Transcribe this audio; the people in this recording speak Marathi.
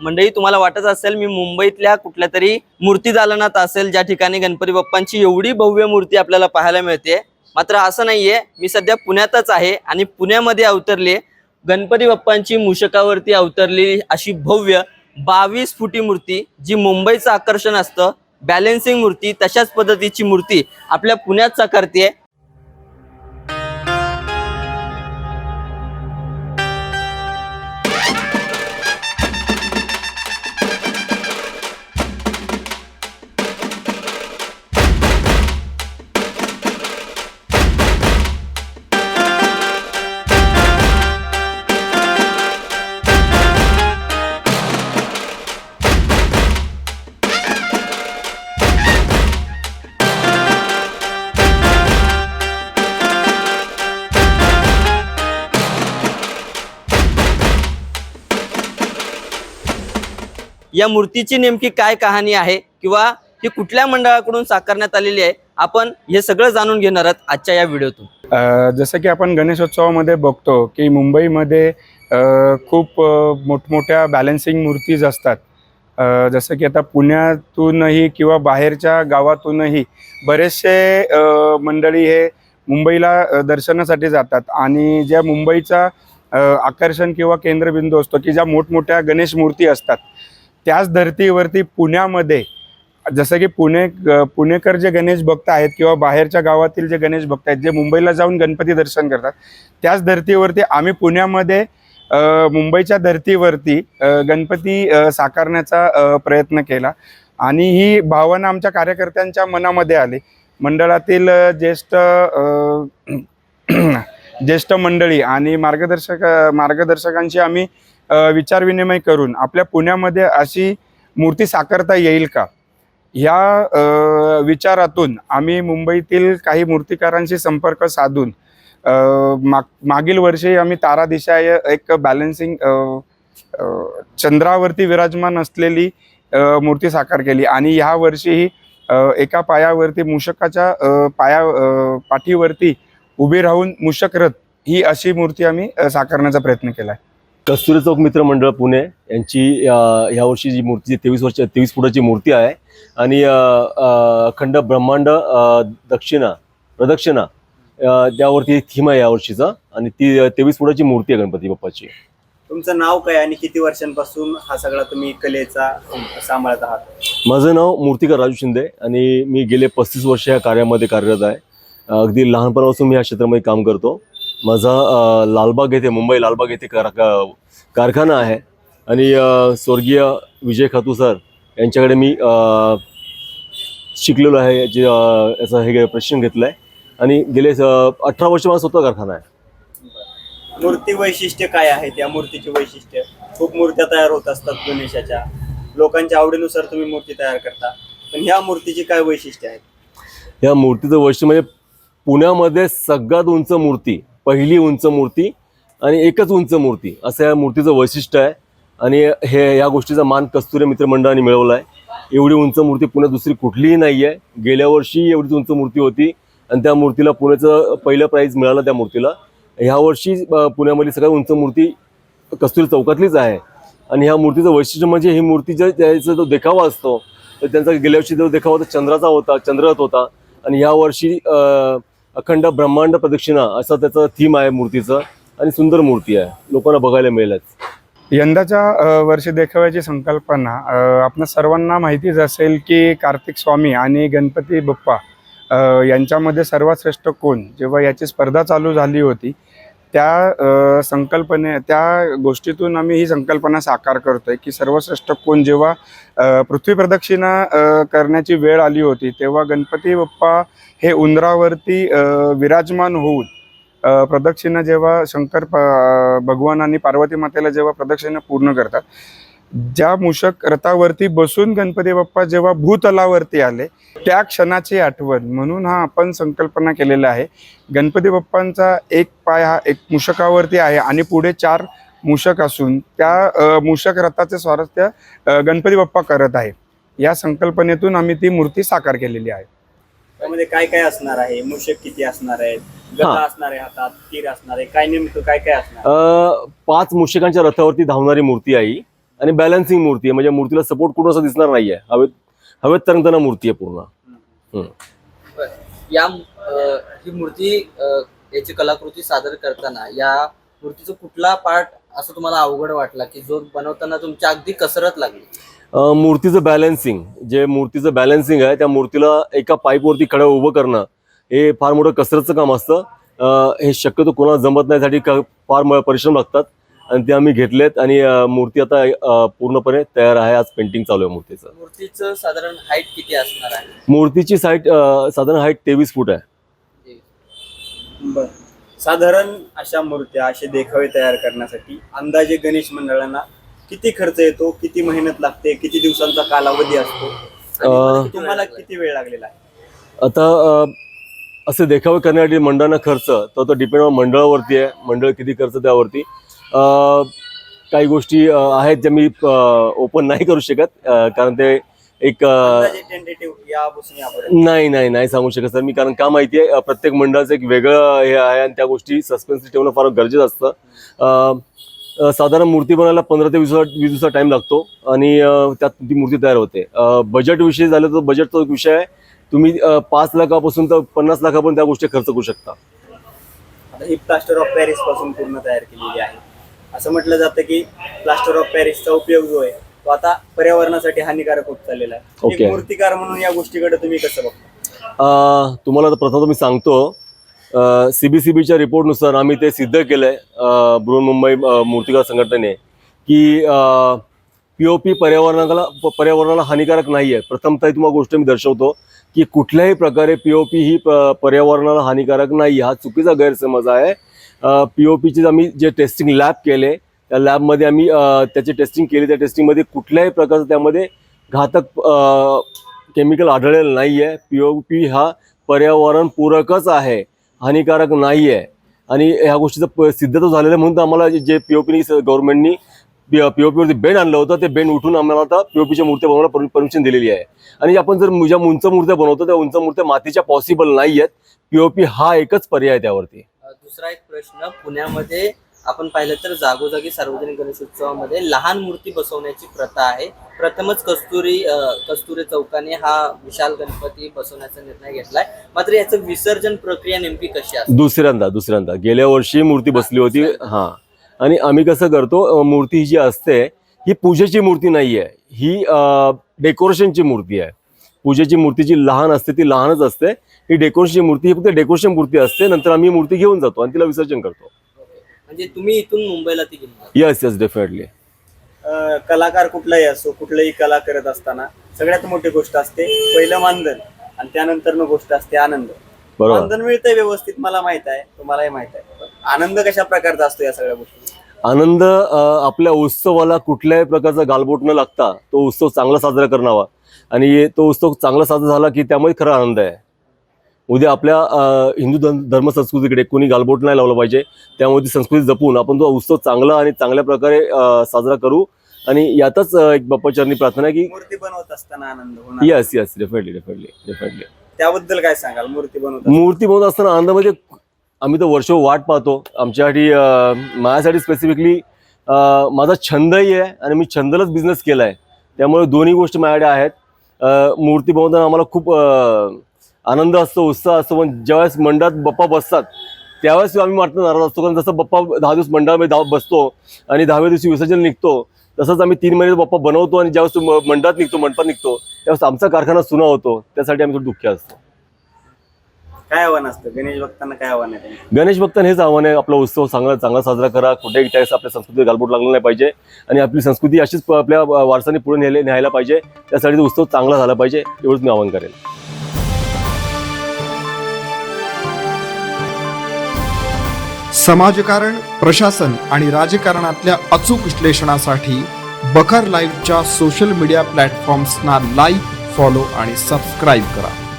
मंडळी तुम्हाला वाटत असेल मी मुंबईतल्या कुठल्या तरी मूर्ती दालनात असेल ज्या ठिकाणी गणपती बाप्पांची एवढी भव्य मूर्ती आपल्याला पाहायला मिळते. मात्र असं नाहीये मी सध्या पुण्यातच आहे आणि पुण्यामध्ये अवतरले गणपती बाप्पांची मूषकावरती अवतरलेली अशी भव्य बावीस फुटी मूर्ती जी मुंबईचं आकर्षण असतं. बॅलेन्सिंग मूर्ती तशाच पद्धतीची मूर्ती आपल्या पुण्यात साकारते या मूर्तीची नेमकी काय कहाणी आहे किंवा ही कुठल्या मंडळाकडून साकारण्यात आलेली आहे आपण हे सगळं जाणून घेणार आहोत आजच्या या व्हिडिओतून. जसं की आपण गणेशोत्सवामध्ये बघतो की मुंबईमध्ये खूप मोठमोठ्या बॅलन्सिंग मूर्तीज असतात. जसं की आता पुण्यातूनही किंवा बाहेरच्या गावातूनही बरेचसे मंडळी हे मुंबईला दर्शनासाठी जातात. आणि ज्या मुंबईचा आकर्षण किंवा केंद्रबिंदू असतो की ज्या मोठमोठ्या गणेश मूर्ती असतात त्याच धर्तीवरती पुण्यामध्ये जसं की पुणे पुणेकर जे गणेश भक्त आहेत किंवा बाहेरच्या गावातील जे गणेश भक्त आहेत जे मुंबईला जाऊन गणपती दर्शन करतात त्याच धर्तीवरती आम्ही पुण्यामध्ये मुंबईच्या धर्तीवरती गणपती साकारण्याचा प्रयत्न केला. आणि ही भावना आमच्या कार्यकर्त्यांच्या मनामध्ये आली. मंडळातील ज्येष्ठ ज्येष्ठ मंडळी आणि मार्गदर्शक मार्गदर्शकांशी आम्ही विचारविनिमय करून आपल्या पुण्यामध्ये अशी मूर्ती साकारता येईल का? ह्या विचारातून आम्ही मुंबईतील काही मूर्तिकारांशी संपर्क साधून माग मागील वर्षी आम्ही तारा दिशा एक बॅलन्सिंग चंद्रावरती विराजमान असलेली मूर्ती साकार केली. आणि ह्या वर्षीही एका पायावरती मूषकाच्या पाया पाठीवरती उभी राहून मूषकरथ ही अशी मूर्ती आम्ही साकारण्याचा प्रयत्न केला आहे कस्तुरी चौक मित्र मंडळ पुणे. यांची अ, ह्या वर्षी जी मूर्ती तेवीस वर्ष तेवीस फुटाची मूर्ती आहे. आणि अखंड ब्रह्मांड दक्षिणा प्रदक्षिणा त्यावरती थीम आहे या वर्षीचा. आणि ती तेवीस फुटाची मूर्ती आहे गणपती बाप्पाची. तुमचं नाव काय आणि किती वर्षांपासून हा सगळा तुम्ही कलेचा सांभाळत आहात? माझं नाव मूर्तिकार राजू शिंदे आणि मी गेले पस्तीस वर्ष या कार्यामध्ये कार्यरत आहे. अगदी लहानपणापासून मी या क्षेत्रामध्ये काम करतो. माझा लालबाग येथे मुंबई लालबाग येथे कार कारखाना आहे. आणि स्वर्गीय विजय खातू सर यांच्याकडे मी शिकलेलो आहे जे याचं हे प्रशिक्षण घेतलं आहे आणि गेले अठरा वर्ष माझा स्वतः कारखाना आहे. मूर्ती वैशिष्ट्य काय आहेत या मूर्तीची वैशिष्ट्य. खूप मूर्त्या तयार होत असतात गणेशाच्या. लोकांच्या आवडीनुसार तुम्ही मूर्ती तयार करता. पण ह्या मूर्तीची काय वैशिष्ट्य आहेत? या मूर्तीचं वैशिष्ट्य म्हणजे पुण्यामध्ये सगळ्यात उंच मूर्ती पहिली उंच मूर्ती आणि एकच उंच मूर्ती. असं या मूर्तीचं वैशिष्ट्य आहे. आणि हे या गोष्टीचा मान कस्तुरी मित्रमंडळाने मिळवला आहे. एवढी उंच मूर्ती पुण्यात दुसरी कुठलीही नाही आहे गेल्या वर्षी एवढीच उंच मूर्ती होती आणि त्या मूर्तीला पुण्याचं पहिलं प्राईज मिळालं त्या मूर्तीला. ह्या वर्षी पुण्यामध्ये पुण्यामधली सगळ्यात उंच मूर्ती कस्तुरी चौकातलीच आहे. आणि ह्या मूर्तीचं वैशिष्ट्य म्हणजे ही मूर्ती जर त्याचा जो देखावा असतो तर त्यांचा गेल्या वर्षी जो देखावा होता चंद्राचा होता चंद्ररथ होता. आणि ह्या वर्षी अखंड ब्रह्मांड प्रदक्षिणा असं त्याचं थीम आहे मूर्तीचं आणि सुंदर मूर्ती आहे. लोकांना बघायला मिळेलच. यंदाच्या वर्षी देखाव्याची संकल्पना आपण सर्वांना माहितीच असेल की कार्तिक स्वामी आणि गणपती बाप्पा यांच्यामध्ये सर्वात श्रेष्ठ कोण? जेव्हा याची स्पर्धा चालू झाली होती त्या संकल्पने त्या गोष्टीतून आम्ही ही संकल्पना साकार करतोय की सर्वश्रेष्ठ कोण जेव्हा पृथ्वी प्रदक्षिणा करण्याची वेळ आली होती तेव्हा गणपती बाप्पा हे उंदरावरती विराजमान होऊन प्रदक्षिणा जेव्हा शंकर प- भगवान आणि पार्वती मातेला जेव्हा प्रदक्षिणा पूर्ण करतात ज्या मूषक रथावरती बसून गणपती बाप्पा जेव्हा भूतलावरती आले त्या क्षणाची आठवण म्हणून हा आपण संकल्पना केलेला आहे. गणपती बाप्पांचा एक पाय हा एक मूषकावरती आहे आणि पुढे चार मूषक असून त्या मूषक रथाचे स्वारथ्य अ, गणपती बाप्पा करत आहे. या संकल्पनेतून आम्ही ती मूर्ती साकार केलेली आहे. त्यामध्ये काय काय असणार आहे? मूषक किती असणार आहेत? गदा. असणार आहे हातात तीर असणार आहे? काय नेमकं काय काय असणार? अ, पाच मूषकांच्या रथावरती धावणारी मूर्ती आहे. आणि बॅलन्सिंग मूर्ती आहे. म्हणजे मूर्तीला सपोर्ट कुठं असं दिसणार नाहीये. हवेत हवेत तरंगताना मूर्ती आहे पूर्ण. या ही मूर्ती याची कलाकृती सादर करताना या मूर्तीचा कुठला पार्ट असं तुम्हाला अवघड वाटला की जो बनवताना तुमच्या अगदी कसरत लागली? मूर्तीचं बॅलन्सिंग जे मूर्तीचं बॅलन्सिंग आहे त्या मूर्तीला एका पाईपवरती खडं उभं करणं हे फार मोठं कसरतचं काम असतं. हे शक्यतो कोणाला जमत नाही साठी फार परिश्रम लागतात. आणि ते आम्ही घेतलेत आणि मूर्ती आता पूर्णपणे तयार आहे. आज पेंटिंग चालू आहे मूर्तीचं. मूर्तीचं साधारण हाईट किती असणार आहे? मूर्तीची साईट साधारण हाईट तेवीस फूट आहे. बर. साधारण अशा मूर्त्या असे देखावे तयार करण्यासाठी अंदाजे गणेश मंडळांना किती खर्च येतो किती मेहनत लागते किती दिवसांचा कालावधी असतो? तुम्हाला? किती वेळ लागलेला आहे? आता असे देखावे करण्यासाठी मंडळांना खर्च तो तो डिपेंड मंडळावरती आहे. मंडळ किती खर्च त्यावरती. काही गोष्टी आहेत ज्या मी ओपन नाही करू शकत. कारण ते एक नाही नाही नाही सांगू शकत सर मी. कारण का माहितीये अं, प्रत्येक मंडळाचं एक वेगळं हे आहे आणि त्या गोष्टी सस्पेन्स ठेवणं फार गरजेचं असतं. साधारण मूर्ती बनायला पंधरा ते वीस वीस दिवसाचा टाइम लागतो आणि त्यात ती मूर्ती तयार होते. बजेट विषयी झालं तर बजेटचा एक विषय आहे. तुम्ही पाच लाखापासून तर पन्नास लाखापर्यंत त्या गोष्टी खर्च करू शकता. आता ही प्लास्टर ऑफ पॅरिसपासून पूर्ण तयार केलेली आहे. असं म्हटलं जातं की प्लास्टर ऑफ पॅरिसचा उपयोग जो आहे तो आता पर्यावरणासाठी हानिकारक होत चाललेला आहे. एक Okay. मूर्तिकार म्हणून या गोष्टीकडे तुम्ही कसं बघता? अं, तुम्हाला प्रथम मी सांगतो सीबीसीबीच्या रिपोर्टनुसार आम्ही ते सिद्ध केलंय अं, बृहन्मुंबई अं, मूर्तिकार संघटनेने की पीओपी पर्यावरणाला प- पर्यावरणाला हानिकारक नाही आहे प्रथमतः तुम्हाला गोष्ट मी दर्शवतो की कुठल्याही प्रकारे पीओपी ही प- पर्यावरणाला हानिकारक नाही हा चुकीचा गैरसमज आहे. पीओपीचे आम्ही जे टेस्टिंग लॅब केले त्या लॅबमध्ये आम्ही त्याची टेस्टिंग केली. त्या टेस्टिंगमध्ये कुठल्याही प्रकारचं त्यामध्ये घातक केमिकल आढळलेलं नाही आहे पी ओ पी हा पर्यावरणपूरकच आहे हानिकारक नाही आहे आणि ह्या गोष्टीचं प- सिद्ध तर झालेलं म्हणून तर आम्हाला जे पी ओ पीनी गव्हर्नमेंटनी पी पी ओ पीवरती बेंड आणलं होतं. ते बेंड उठून आम्हाला आता पी ओ पीच्या मूर्त्या बनवायला परमिशन दिलेली आहे. आणि आपण जर ज्या उंच मूर्त्या बनवतो त्या उंच मूर्त्या मातीच्या पॉसिबल नाही आहेत पी ओ पी हा एकच पर्याय आहे त्यावरती. दुसरा एक प्रश्न पुण्यामध्ये आपण पाहिलं तर जागोजागी सार्वजनिक गणेशोत्सवामध्ये लहान मूर्ती बसवण्याची प्रथा आहे. प्रथमच कस्तुरी कस्तुरी चौकाने हा विशाल गणपती बसवण्याचा निर्णय घेतलाय. मात्र याचं विसर्जन प्रक्रिया नेमकी कशी असते? दुसऱ्यांदा दुसऱ्यांदा. गेल्या वर्षी मूर्ती बसली होती. हा. आणि आम्ही कसं करतो मूर्ती जी असते ही पूजेची मूर्ती नाही आहे ही डेकोरेशनची मूर्ती आहे. पूजेची मूर्ती जी लहान असते ती लहानच असते. ही डेकोरेशनची मूर्ती ही फक्त डेकोरेशन मूर्ती असते. नंतर आम्ही मूर्ती घेऊन जातो आणि तिला विसर्जन करतो. म्हणजे तुम्ही इथून मुंबईला ती घेऊन जाता. येस येस डेफिनेटली अं, कलाकार कुठलाही असो कुठलंही कला करत असताना सगळ्यात मोठी गोष्ट असते पहिलं मानधन आणि त्यानंतर गोष्ट असते आनंद. बरोबर. मानधन मिळतंय व्यवस्थित मला माहीत आहे. तुम्हालाही माहीत आहे. पण आनंद कशा प्रकारचा असतो या सगळ्या गोष्टी आनंद आपल्या उत्सवाला कुठल्याही प्रकारचा गालबोट न लागता तो उत्सव चांगला साजरा करणावा. आणि तो उत्सव चांगला साजरा झाला की त्यामुळे खरा आनंद आहे. उद्या आपल्या हिंदू धर्म धर्म संस्कृतीकडे कोणी गालबोट नाही लावलं पाहिजे. त्यामुळे ती संस्कृती जपून आपण तो उत्सव चांगला आणि चांगल्या प्रकारे साजरा करू. आणि यातच एक बाप्पाचरणी प्रार्थना आहे की मूर्ती बनवत असताना आनंद yes yes definitely definitely definitely त्याबद्दल काय सांगाल? मूर्ती बनवत? मूर्ती बनवत असताना आनंद म्हणजे आम्ही तर वर्ष वाट पाहतो. आमच्यासाठी माझ्यासाठी स्पेसिफिकली माझा छंदही आहे आणि मी छंदलाच बिझनेस केला आहे त्यामुळे दोन्ही गोष्टी माझ्याकडे आहेत. मूर्ती बनवताना आम्हाला खूप आनंद असतो उत्साह असतो पण ज्यावेळेस मंडळात बप्पा बसतात त्यावेळेस आम्ही मात्र नाराज असतो कारण जसं बप्पा दहा दिवस मंडळामध्ये धाव बसतो आणि दहाव्या दिवशी विसर्जन निघतो तसंच आम्ही तीन महिने बप्पा बनवतो आणि ज्यावेळेस म- मंडळात निघतो मंडपात निघतो त्यावेळेस आमचा कारखाना सुना होतो. त्यासाठी आम्ही थोडं दुःखी असतो. काय आव्हान असतं? गणेश भक्तांना काय आव्हान आहे त्यांचं? गणेश भक्तांना हेच आव्हान आहे आपला उत्सव चांगला चांगला साजरा करा. कुठेही त्यावेळेस आपल्या संस्कृती गालबोट लागलं नाही पाहिजे. आणि आपली संस्कृती अशीच प- आपल्या वारसाने पुढे नेले न्यायला पाहिजे. त्यासाठी तो उत्सव चांगला झाला पाहिजे एवढंच मी आवाहन करेन समाजकारण प्रशासन आणि राजकारणातल्या अचूक विश्लेषणासाठी बखर लाईव्हच्या सोशल मीडिया प्लॅटफॉर्म्सना लाईक फॉलो आणि सबस्क्राईब करा.